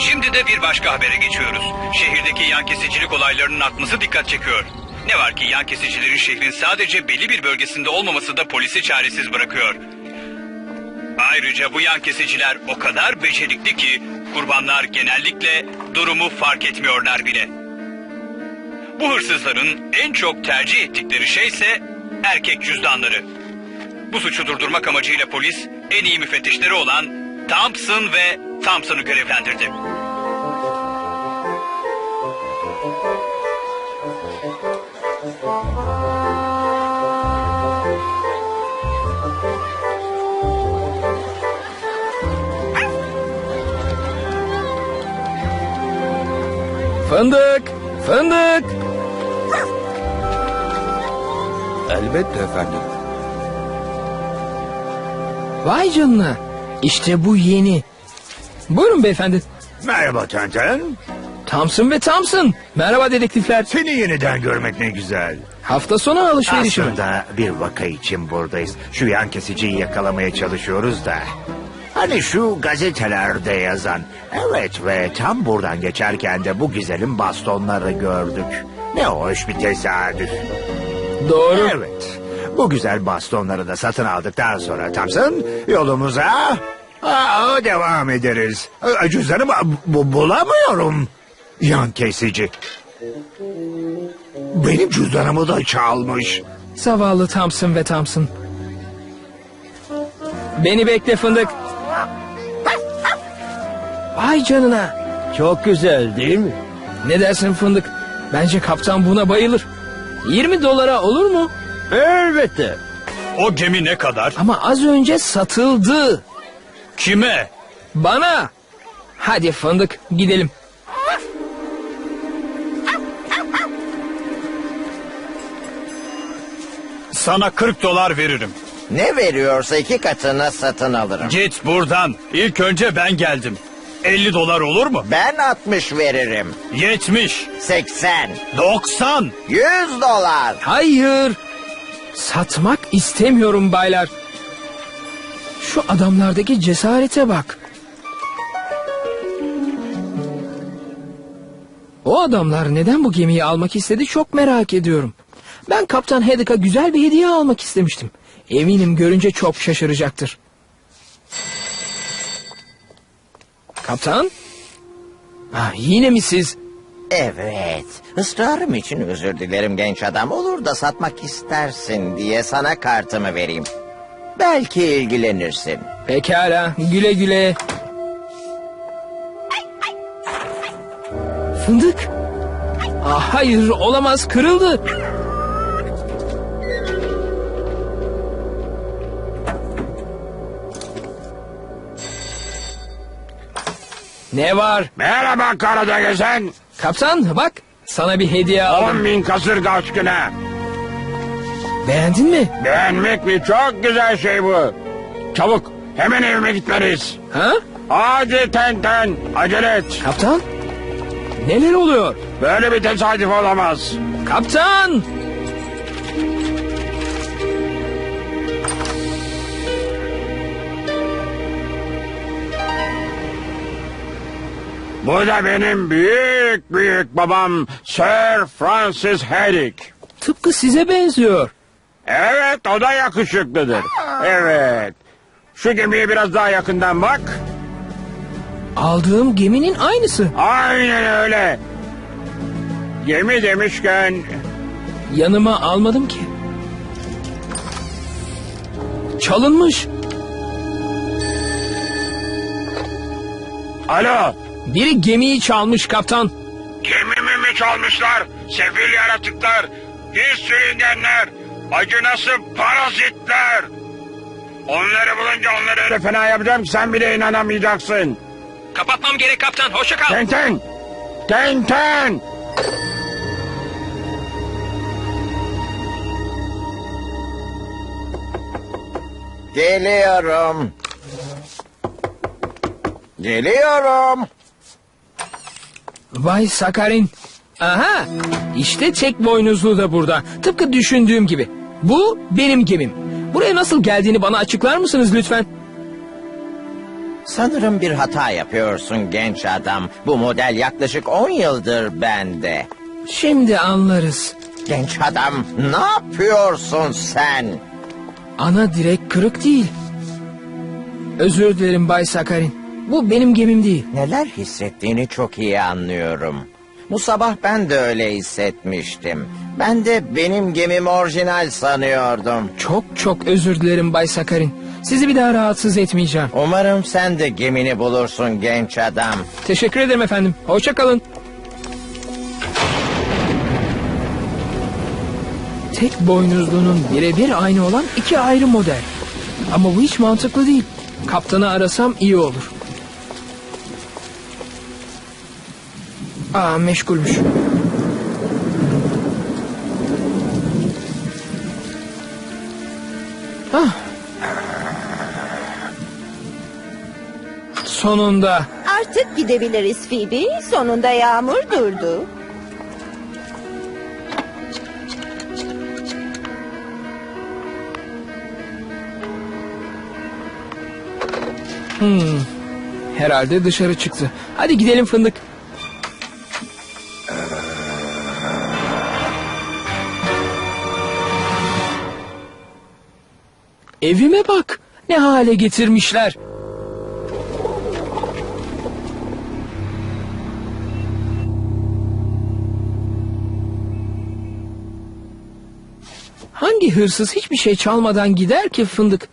Şimdi de bir başka habere geçiyoruz. Şehirdeki yan kesicilik olaylarının artması dikkat çekiyor. Ne var ki yan kesicilerin şehrin sadece belli bir bölgesinde olmaması da polisi çaresiz bırakıyor. Ayrıca bu yan kesiciler o kadar becerikli ki kurbanlar genellikle durumu fark etmiyorlar bile. Bu hırsızların en çok tercih ettikleri şey ise erkek cüzdanları. Bu suçu durdurmak amacıyla polis en iyi müfettişleri olan Thompson ve Thompson'ı görevlendirdi. Fındık! Fındık! Elbette efendim. Vay canına. İşte bu yeni. Buyurun beyefendi. Merhaba Tenten. Thompson ve Thompson. Merhaba dedektifler. Seni yeniden görmek ne güzel. Hafta sonu alışverişi? Aslında bir vaka için buradayız. Şu yan kesiciyi yakalamaya çalışıyoruz da. Hani şu gazetelerde yazan. Evet ve tam buradan geçerken de bu güzelim bastonları gördük. Ne hoş bir tesadüf. Doğru. Evet. Bu güzel bastonları da satın aldıktan sonra Thompson yolumuza aa, devam ederiz. Cüzdanımı bu, bulamıyorum. Yan kesici. Benim cüzdanımı da çalmış. Zavallı Thompson ve Thompson. Beni bekle fındık. Vay canına. Çok güzel değil mi? Ne dersin fındık? Bence kaptan buna bayılır. 20 dolara olur mu? Elbette. O gemi ne kadar? Ama az önce satıldı. Kime? Bana. Hadi fındık gidelim. Sana 40 dolar veririm. Ne veriyorsa iki katına satın alırım. Git buradan. İlk önce ben geldim. 50 dolar olur mu? Ben 60 veririm. 70, 80, 90. 100 dolar. Hayır. Satmak istemiyorum baylar. Şu adamlardaki cesarete bak. O adamlar neden bu gemiyi almak istedi çok merak ediyorum. Ben Kaptan Haddock'a güzel bir hediye almak istemiştim. Eminim görünce çok şaşıracaktır. Kaptan? Ah, yine mi siz? Evet. Israrım için özür dilerim genç adam. Olur da satmak istersin diye sana kartımı vereyim. Belki ilgilenirsin. Pekala, güle güle. Fındık. Ah, hayır, olamaz, kırıldı. Ne var? Merhaba karada gezen. Kaptan, bak, sana bir hediye aldım. bin kasırga aşkına. Beğendin mi? Beğenmek mi? Çok güzel şey bu. Çabuk hemen evime gitmeliyiz. Ha? Hadi Tenten acele et. Kaptan? Neler oluyor? Böyle bir tesadüf olamaz. Kaptan! Bu da benim büyük büyük babam Sir Francis Herrick. Tıpkı size benziyor. Evet o da yakışıklıdır. Evet. Şu gemiye biraz daha yakından bak. Aldığım geminin aynısı. Aynen öyle. Gemi demişken Yanıma almadım ki. Çalınmış. alo Biri gemiyi çalmış kaptan. gemimi mi çalmışlar? Sefil yaratıklar, pis sürüngenler, acınası parazitler. Onları bulunca onları öyle fena yapacağım ki sen bile inanamayacaksın. Kapatmam gerek kaptan. Hoşça kal. Tenten! Tenten! Geliyorum. Geliyorum. Vay Sakarin. Aha işte tek boynuzlu da burada. Tıpkı düşündüğüm gibi. Bu benim gemim. Buraya nasıl geldiğini bana açıklar mısınız lütfen? Sanırım bir hata yapıyorsun genç adam. Bu model yaklaşık 10 yıldır bende. Şimdi anlarız. Genç adam ne yapıyorsun sen? Ana direk kırık değil. Özür dilerim Bay Sakarin. Bu benim gemim değil. Neler hissettiğini çok iyi anlıyorum. Bu sabah ben de öyle hissetmiştim. Ben de benim gemim orijinal sanıyordum. Çok çok özür dilerim Bay Sakarin. Sizi bir daha rahatsız etmeyeceğim. Umarım sen de gemini bulursun genç adam. Teşekkür ederim efendim. Hoşça kalın. Tek boynuzlunun birebir aynı olan iki ayrı model. Ama bu hiç mantıklı değil. Kaptanı arasam iyi olur. Aa meşgulmüş. Ah. Sonunda. Artık gidebiliriz Phoebe. Sonunda yağmur durdu. Herhalde dışarı çıktı. Hadi gidelim fındık. Evime bak. Ne hale getirmişler. Hangi hırsız hiçbir şey çalmadan gider ki fındık?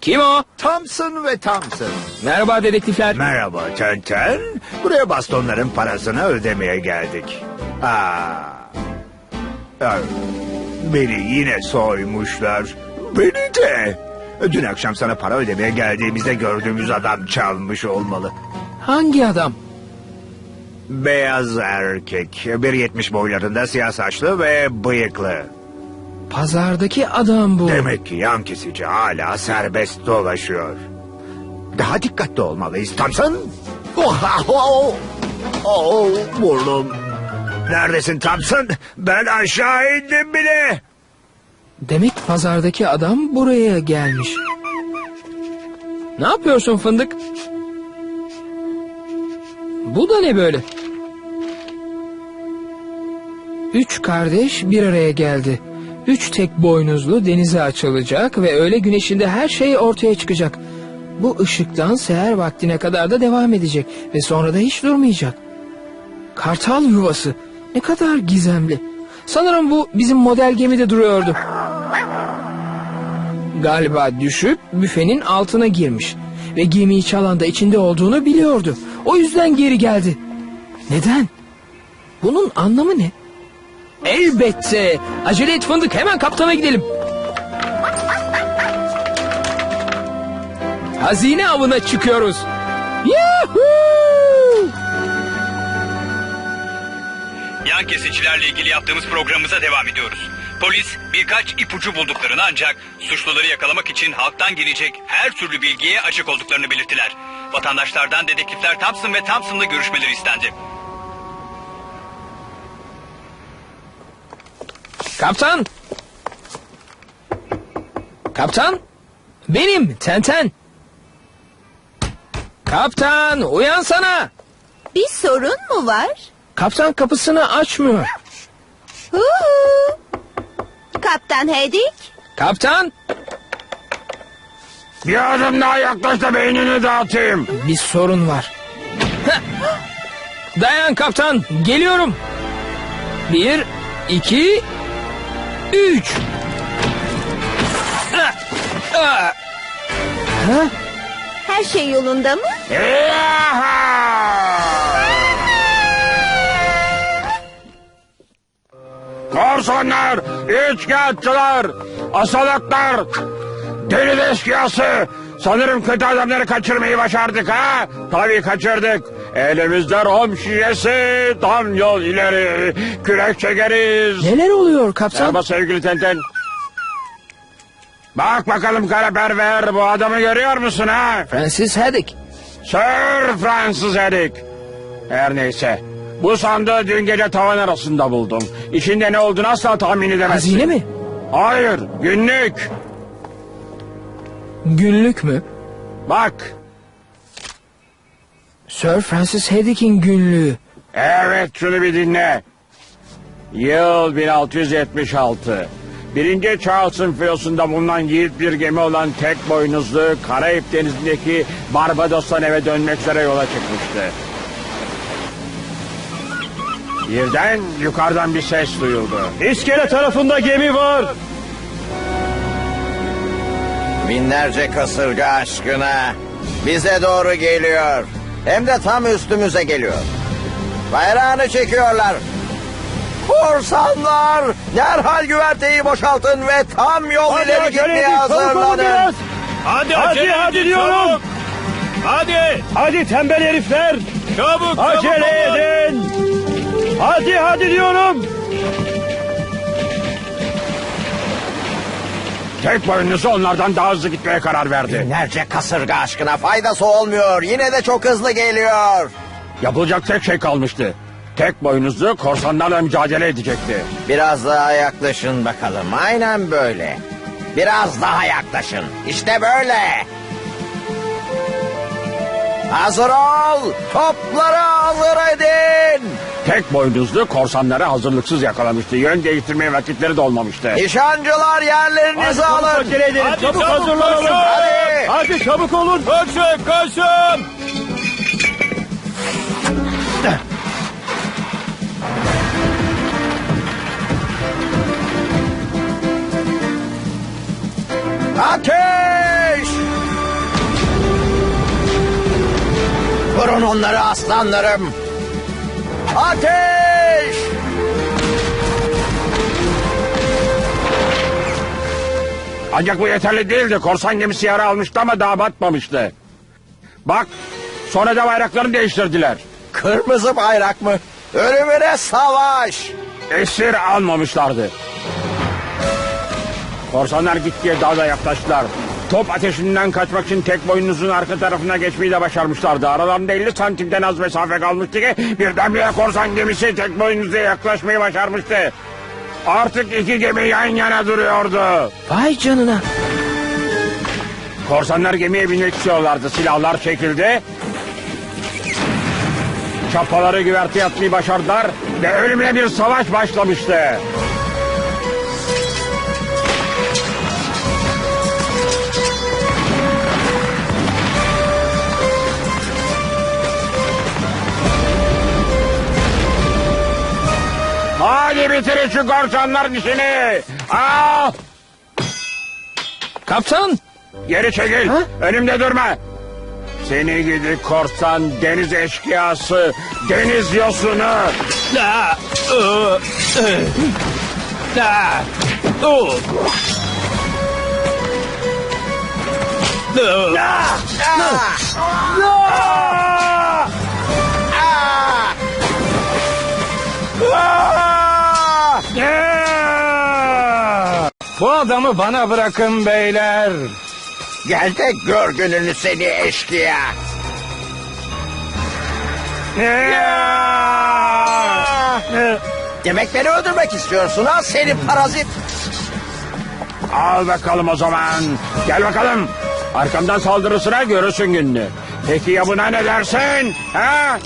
Kim o? Thompson ve Thompson. Merhaba dedektifler. Merhaba Tenten. Buraya bastonların parasını ödemeye geldik. Aa. Ay, Beni yine soymuşlar. Beni de. Dün akşam sana para ödemeye geldiğimizde gördüğümüz adam çalmış olmalı. Hangi adam? Beyaz erkek. 1.70 boylarında siyah saçlı ve bıyıklı. Pazardaki adam bu. Demek ki yan kesici hala serbest dolaşıyor. Daha dikkatli olmalıyız Thompson. Oh, oh, oh, burnum. Neredesin Thompson? Ben aşağı indim bile. Demek pazardaki adam buraya gelmiş. Ne yapıyorsun fındık? Bu da ne böyle? Üç kardeş bir araya geldi. Üç tek boynuzlu denize açılacak ve öğle güneşinde her şey ortaya çıkacak. Bu ışıktan seher vaktine kadar da devam edecek ve sonra da hiç durmayacak. Kartal yuvası. Ne kadar gizemli. Sanırım bu bizim model gemide duruyordu. Galiba düşüp büfenin altına girmiş. Ve gemiyi çalan da içinde olduğunu biliyordu. O yüzden geri geldi. Neden? Bunun anlamı ne? Elbette. Acele et fındık hemen kaptana gidelim. Hazine avına çıkıyoruz. Yahoo! Yan kesicilerle ilgili yaptığımız programımıza devam ediyoruz. Polis birkaç ipucu bulduklarını ancak suçluları yakalamak için halktan gelecek her türlü bilgiye açık olduklarını belirttiler. Vatandaşlardan dedektifler Thompson ve Thompson'la görüşmeleri istendi. Kaptan. Kaptan. Benim Tenten. Kaptan uyansana. Bir sorun mu var? Kaptan kapısını açmıyor. Hu Kaptan Hedik. Kaptan Bir adım daha yaklaş da beynini dağıtayım. bir sorun var. Heh. Dayan kaptan geliyorum. Bir, iki, üç. Ah, ah. Ha? Her şey yolunda mı? Korsanlar, içkiatçılar, asalaklar, deli eşkıyası. Sanırım kötü adamları kaçırmayı başardık ha? Tabii kaçırdık. Elimizde rom şişesi, tam yol ileri. Kürek çekeriz. Neler oluyor kaptan? Merhaba sevgili Tenten. Bak bakalım Karaperver bu adamı görüyor musun ha? Francis Haddock. Sir Francis Eric. Her neyse. Bu sandığı dün gece tavan arasında buldum. İçinde ne olduğunu asla tahmin edemezsin. Hazine mi? Hayır, günlük. Günlük mü? Bak, Sir Francis Haddock'in günlüğü. evet şunu bir dinle. Yıl 1676. Birinci Charles'ın filosunda bulunan yiğit bir gemi olan tek boynuzlu Karayip Denizi'ndeki Barbados'tan eve dönmek üzere yola çıkmıştı. Birden yukarıdan bir ses duyuldu. İskele tarafında gemi var. Binlerce kasırga aşkına bize doğru geliyor. Hem de tam üstümüze geliyor. Bayrağını çekiyorlar. Korsanlar! Derhal güverteyi boşaltın ve tam yol Hadi ileri acele gitmeye edin, hazırlanın. Hadi Hadi acele hadi edin, diyorum. çabuk. Hadi Hadi tembel herifler. çabuk çabuk Acele olun. Hadi hadi diyorum. Tek boynuzlu onlardan daha hızlı gitmeye karar verdi. Binlerce kasırga aşkına faydası olmuyor. Yine de çok hızlı geliyor. Yapılacak tek şey kalmıştı. Tek boynuzlu korsanlarla mücadele edecekti. Biraz daha yaklaşın bakalım. Aynen böyle. Biraz daha yaklaşın. İşte böyle. Hazır ol. Topları hazır edin. Tek boynuzlu korsanları hazırlıksız yakalamıştı. Yön değiştirmeye vakitleri de olmamıştı. Nişancılar yerlerinizi alın. acele. Hadi çabuk, çabuk hazırlanalım. koşun. Hadi. Hadi çabuk olun. Koşun koşun. Ateş! Vurun onları aslanlarım. Ateş! Ancak bu yeterli değildi. Korsan gemisi yara almıştı ama daha batmamıştı. Bak sonra da bayraklarını değiştirdiler. Kırmızı bayrak mı? Ölümüne savaş! Esir almamışlardı. Korsanlar gittiğe daha da yaklaştılar. Top ateşinden kaçmak için tek boynuzun arka tarafına geçmeyi de başarmışlardı. Aralarında 50 santimden az mesafe kalmıştı ki birdenbire korsan gemisi tek boynuzuya yaklaşmayı başarmıştı. Artık iki gemi yan yana duruyordu. Vay canına. Korsanlar gemiye binmek istiyorlardı. Silahlar çekildi. Çapaları güverteye atmayı başardılar ve ölümle bir savaş başlamıştı. Hadi bitirin şu korsanların işini. Al! Kaptan. Geri çekil. Önümde durma. Seni gidi korsan deniz eşkıyası, deniz yosunu. Da, ı, ı, da, u. Dı. Bu adamı bana bırakın beyler. Gel de gör gününü seni eşkıya. Demek beni öldürmek istiyorsun ha seni parazit. Al bakalım o zaman. Gel bakalım. Arkamdan saldırısına görürsün gününü. Peki ya buna ne dersin? Ha?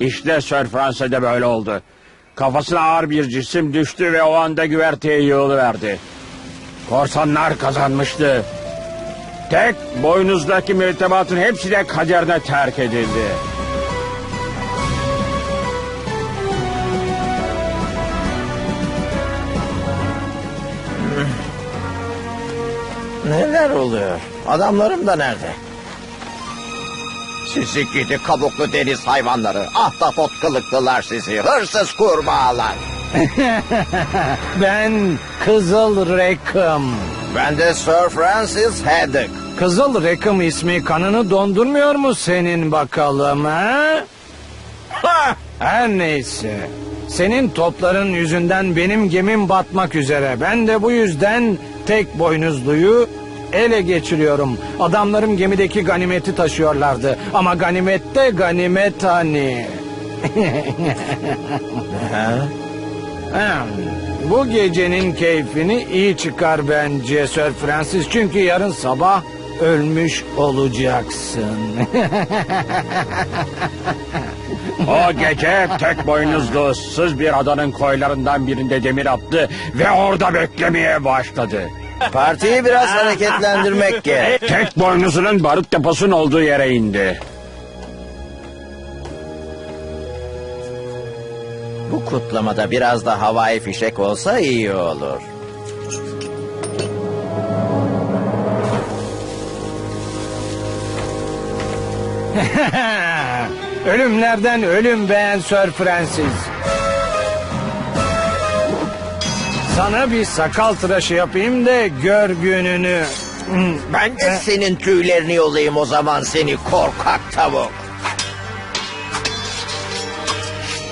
İşte Sir Fransa'da böyle oldu. Kafasına ağır bir cisim düştü ve o anda güverteye yığılıverdi. Korsanlar kazanmıştı. Tek boynuzdaki mürettebatın hepsi de kaderine terk edildi. Neler oluyor? Adamlarım da nerede? Sizi gidi kabuklu deniz hayvanları. Ahtapot kılıklılar sizi. Hırsız kurbağalar. Ben Kızıl Rekım. Ben de Sir Francis Haddock. Kızıl Rekım ismi kanını dondurmuyor mu senin bakalım ha? Her neyse. Senin topların yüzünden benim gemim batmak üzere. Ben de bu yüzden tek boynuzluyu ele geçiriyorum. Adamlarım gemideki ganimeti taşıyorlardı. Ama ganimette ganimet hani. Hmm, Bu gecenin keyfini iyi çıkar bence Sir Francis. Çünkü yarın sabah ölmüş olacaksın. O gece tek boynuzlu ıssız bir adanın koylarından birinde demir attı ve orada beklemeye başladı. Partiyi biraz hareketlendirmek gerek. Tek boynuzunun barut deposunun olduğu yere indi. Bu kutlamada biraz da havai fişek olsa iyi olur. Ölümlerden ölüm beğen Sir Francis. Sana bir sakal tıraşı yapayım da gör gününü. Ben de senin tüylerini yolayım o zaman seni korkak tavuk.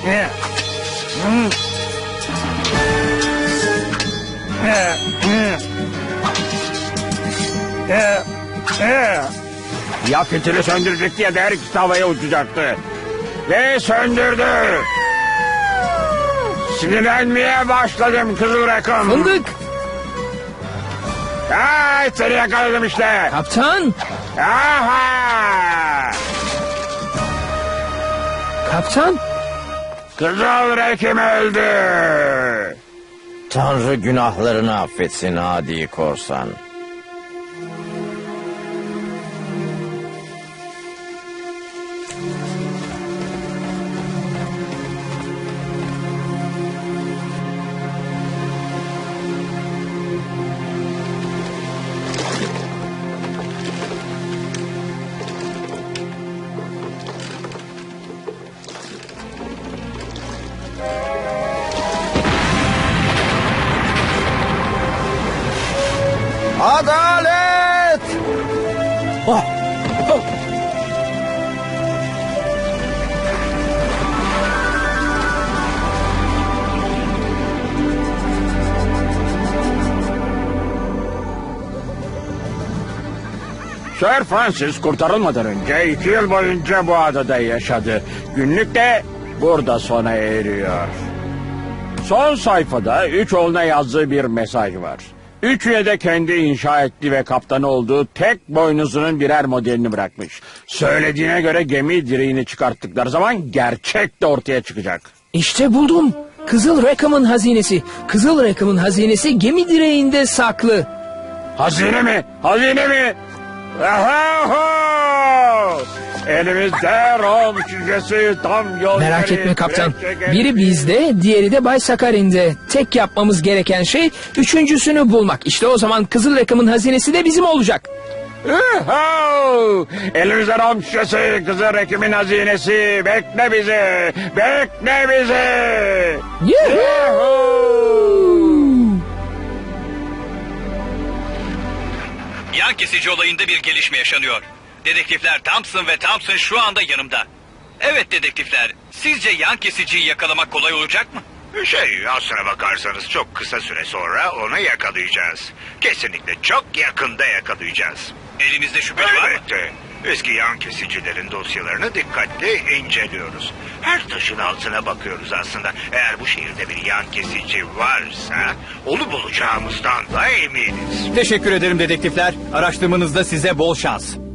Eh, eh. Ya fitili söndürecek diye de her ikisi havaya uçacaktı. Ve söndürdü. Sinirlenmeye başladım kızıl rakım. Fındık! Ay seni yakaladım işte. Kaptan! Aha! Kaptan! Kızıl rekim öldü. Tanrı günahlarını affetsin adi korsan. Adalet! Sir Francis kurtarılmadan önce iki yıl boyunca bu adada yaşadı. Günlük de burada sona eriyor. Son sayfada üç oğluna yazdığı bir mesaj var. Üçüne de kendi inşa ettiği ve kaptanı olduğu tek boynuzunun birer modelini bırakmış. Söylediğine göre gemi direğini çıkarttıkları zaman gerçek de ortaya çıkacak. İşte buldum. Kızıl Rakam'ın hazinesi. Kızıl Rakam'ın hazinesi gemi direğinde saklı. Hazine mi? Hazine mi? Ahaho! Elimizde rom şişesi tam yol Merak etme kaptan. Biri bizde, diğeri de Bay Sakarin'de. Tek yapmamız gereken şey üçüncüsünü bulmak. İşte o zaman Kızıl Rakam'ın hazinesi de bizim olacak. Elimizde rom şişesi, kızıl rekimin hazinesi. Bekle bizi, bekle bizi. Yuhuu! Yan kesici olayında bir gelişme yaşanıyor. Dedektifler Thompson ve Thompson şu anda yanımda. Evet dedektifler, sizce yan kesiciyi yakalamak kolay olacak mı? Şey aslına bakarsanız çok kısa süre sonra onu yakalayacağız. Kesinlikle çok yakında yakalayacağız. Elinizde şüpheli var mı? Elbette. Eski yan kesicilerin dosyalarını dikkatle inceliyoruz. Her taşın altına bakıyoruz aslında. Eğer bu şehirde bir yan kesici varsa onu bulacağımızdan da eminiz. Teşekkür ederim dedektifler. Araştırmanızda size bol şans.